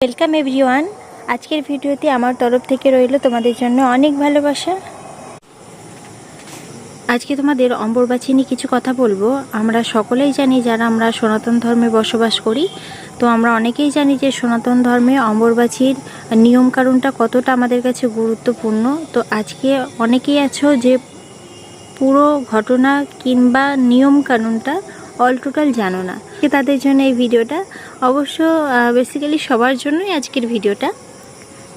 Welcome everyone আজকের ভিডিওতে আমার তরফ থেকে রইল তোমাদের জন্য অনেক ভালোবাসা। আজকে তোমাদের অম্বরবাচী নিয়ে কিছু কথা বলব। আমরা সকলেই জানি যারা আমরা সনাতন ধর্মে বসবাস করি, তো আমরা অনেকেই জানি যে সনাতন ধর্মে অম্বরবাচীর নিয়মকানুনটা কতটা আমাদের কাছে গুরুত্বপূর্ণ। তো আজকে অনেকেই আছো যে পুরো ঘটনা কিংবা নিয়মকানুনটা অল টোটাল জানো না। তাদের জন্য এই ভিডিওটা। অবশ্য বেসিক্যালি সবার জন্যই আজকের ভিডিওটা।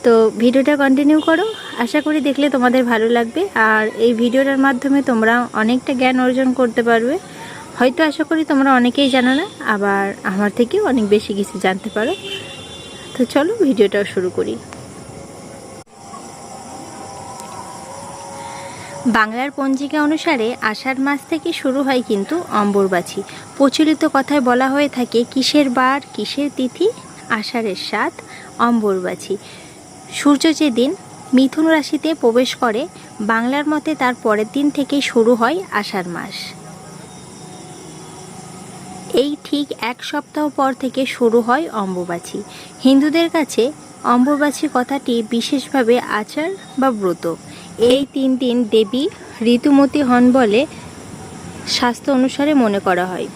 তো ভিডিওটা কন্টিনিউ করো। আশা করি দেখলে তোমাদের ভালো লাগবে। আর এই ভিডিওটার মাধ্যমে তোমরা অনেকটা জ্ঞান অর্জন করতে পারবে। হয়তো আশা করি তোমরা অনেকেই জানো না, আবার আমার থেকেও অনেক বেশি কিছু জানতে পারো। তো চলো ভিডিওটাও শুরু করি। বাংলার পঞ্জিকা অনুসারে আষাঢ় মাস থেকে শুরু হয় কিন্তু অম্বরবাছি প্রচলিত কথায় বলা হয়ে থাকে, কিসের বার, কিসের তিথি? আষাঢ়ের সাত অম্বরবাছি সূর্য যেদিন মিথুন রাশিতে প্রবেশ করে, বাংলার মতে তার পরের দিন থেকে শুরু হয় আষাঢ় মাস। এই ঠিক এক সপ্তাহ পর থেকে শুরু হয় অম্বুবাচী। হিন্দুদের কাছে অম্বুবাচী কথাটি বিশেষভাবে আচার বা ব্রত। এই তিন দিন দেবী ঋতুমতী হন বলে স্বাস্থ্য অনুসারে মনে করা হয়।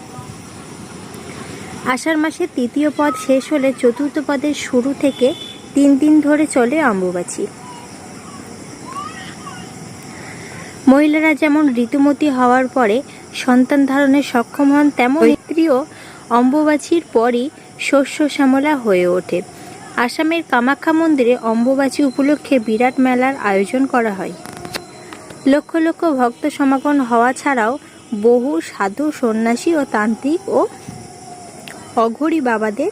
আষাঢ় মাসের তৃতীয় পদ শেষ হলে চতুর্থ পদের শুরু থেকে তিন দিন ধরে চলে অম্বুবাচী। মহিলারা যেমন ঋতুমতী হওয়ার পরে সন্তান ধারণে সক্ষম হন তেমন স্ত্রীও অম্বুবাচীর পরই শস্য শ্যামলা হয়ে ওঠে। আসামের কামাখ্যা মন্দিরে অম্বুবাচী উপলক্ষে বিরাট মেলার আয়োজন করা হয়। লক্ষ লক্ষ ভক্ত সমাগম হওয়া ছাড়াও বহু সাধু, সন্ন্যাসী ও তান্ত্রিক ও অঘরী বাবাদের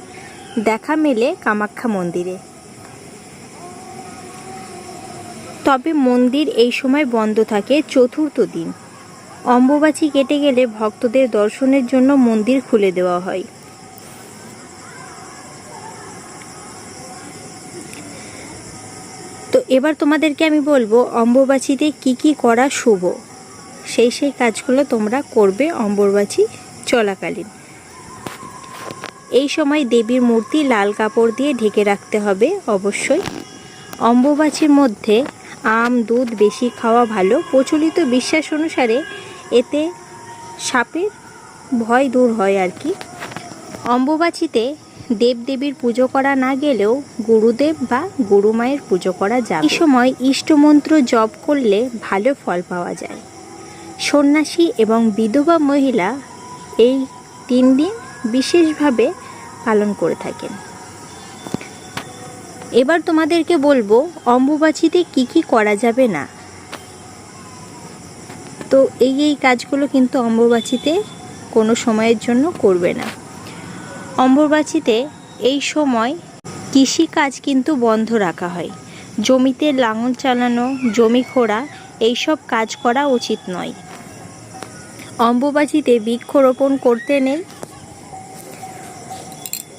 দেখা মেলে কামাখ্যা মন্দিরে। তবে মন্দির এই সময় বন্ধ থাকে চতুর্থ দিন। অম্বুবাচী কেটে গেলে ভক্তদের দর্শনের জন্য মন্দির খুলে দেওয়া হয়। তো এবার তোমাদেরকে আমি বলব, অম্বুবাচীতে কি কি করা শুভ? সেই সেই কাজগুলো তোমরা করবে অম্বুবাচী চলাকালীন। এই সময় দেবীর মূর্তি লাল কাপড় দিয়ে ঢেকে রাখতে হবে অবশ্যই। অম্বুবাচীর মধ্যে আম, দুধ, বেশি খাওয়া ভালো। প্রচলিত বিশ্বাস অনুসারে এতে সাপের ভয় দূর হয় আর কি। অম্বুবাচীতে দেবদেবীর পুজো করা না গেলেও গুরুদেব বা গুরুমায়ের পুজো করা যায় এই সময় ইষ্টমন্ত্র জপ করলে ভালো ফল পাওয়া যায়। সন্ন্যাসী এবং বিধবা মহিলা এই তিন দিন বিশেষভাবে পালন করে থাকেন। এবার তোমাদেরকে বলব, অম্বুবাচীতে কি কি করা যাবে না? তো এই এই কাজগুলো কিন্তু অম্বুবাচীতে কোনো সময়ের জন্য করবে না। অম্বুবাচীতে এই সময় কৃষিকাজ কিন্তু বন্ধ রাখা হয়। জমিতে লাঙল চালানো, জমি খোঁড়া, এইসব কাজ করা উচিত নয়। অম্বুবাচীতে বৃক্ষরোপণ করতে নেই।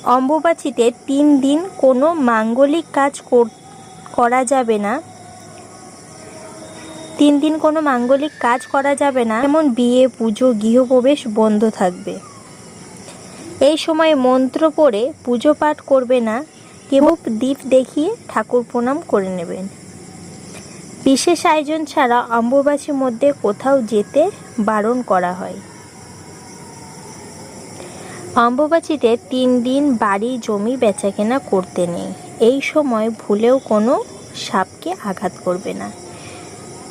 অম্বুবাচীতে তিন দিন কোনো মাঙ্গলিক কাজ করা যাবে না। তিন দিন কোনো মাঙ্গলিক কাজ করা যাবে না। যেমন বিয়ে, পুজো, গৃহপ্রবেশ বন্ধ থাকবে। এই সময় মন্ত্র পড়ে পুজো পাঠ করবে না কেবল দ্বীপ দেখিয়ে ঠাকুর প্রণাম করে নেবেন। বিশেষ আয়োজন ছাড়া অম্বুবাসীর মধ্যে কোথাও যেতে বারণ করা হয়। অম্বুবাচীতে তিন দিন বাড়ি জমি বেচাকেনা করতে নেই। এই সময় ভুলেও কোনো সাপকে আঘাত করবে না।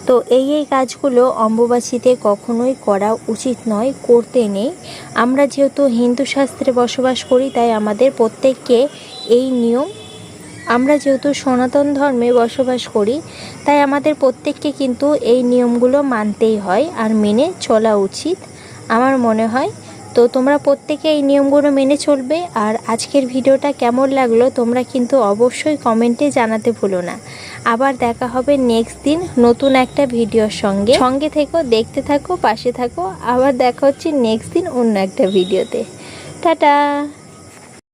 তো এই এই কাজগুলো অম্বুবাচীতে কখনোই করা উচিত নয়, করতে নেই। আমরা যেহেতু হিন্দু শাস্ত্রে বসবাস করি, তাই আমাদের প্রত্যেককে এই নিয়ম। আমরা যেহেতু সনাতন ধর্মে বসবাস করি, তাই আমাদের প্রত্যেককে কিন্তু এই নিয়মগুলো মানতেই হয় আর মেনে চলা উচিত, আমার মনে হয়। তো তোমরা প্রত্যেকে এই নিয়মগুলো মেনে চলবে আর আজকের ভিডিওটা কেমন লাগল তোমরা কিন্তু অবশ্যই কমেন্টে জানাতে ভুলো না। আবার দেখা হবে নেক্সট দিন নতুন একটা ভিডিওর সঙ্গে। সঙ্গে থেকো, দেখতে থাকো, পাশে থাকো। আবার দেখা হচ্ছে নেক্সট দিন অন্য একটা ভিডিওতে টাটা!